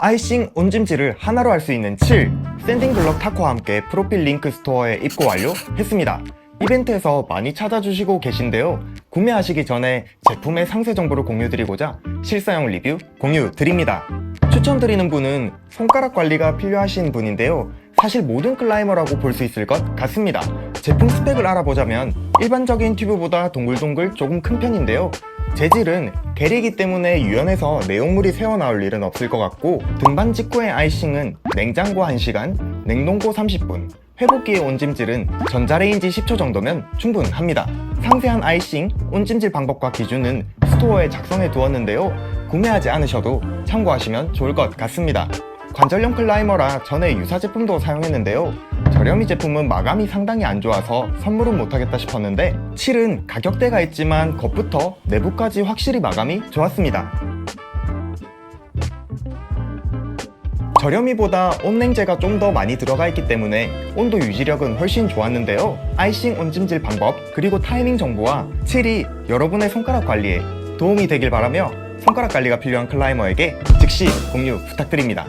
아이싱 온찜질을 하나로 할 수 있는 7 샌딩 블럭 타코와 함께 프로필 링크 스토어에 입고 완료했습니다. 이벤트에서 많이 찾아주시고 계신데요. 구매하시기 전에 제품의 상세 정보를 공유드리고자 실사용 리뷰 공유 드립니다. 추천드리는 분은 손가락 관리가 필요하신 분인데요. 사실 모든 클라이머라고 볼 수 있을 것 같습니다. 제품 스펙을 알아보자면 일반적인 튜브보다 동글동글 조금 큰 편인데요. 재질은 게리기 때문에 유연해서 내용물이 새어나올 일은 없을 것 같고 등반 직후의 아이싱은 냉장고 1시간, 냉동고 30분, 회복기의 온찜질은 전자레인지 10초 정도면 충분합니다. 상세한 아이싱, 온찜질 방법과 기준은 스토어에 작성해 두었는데요. 구매하지 않으셔도 참고하시면 좋을 것 같습니다. 관절용 클라이머라 전에 유사 제품도 사용했는데요. 저렴이 제품은 마감이 상당히 안 좋아서 선물은 못하겠다 싶었는데 7은 가격대가 있지만 겉부터 내부까지 확실히 마감이 좋았습니다. 저렴이보다 온냉제가 좀 더 많이 들어가 있기 때문에 온도 유지력은 훨씬 좋았는데요. 아이싱 온찜질 방법 그리고 타이밍 정보와 7이 여러분의 손가락 관리에 도움이 되길 바라며 손가락 관리가 필요한 클라이머에게 즉시 공유 부탁드립니다.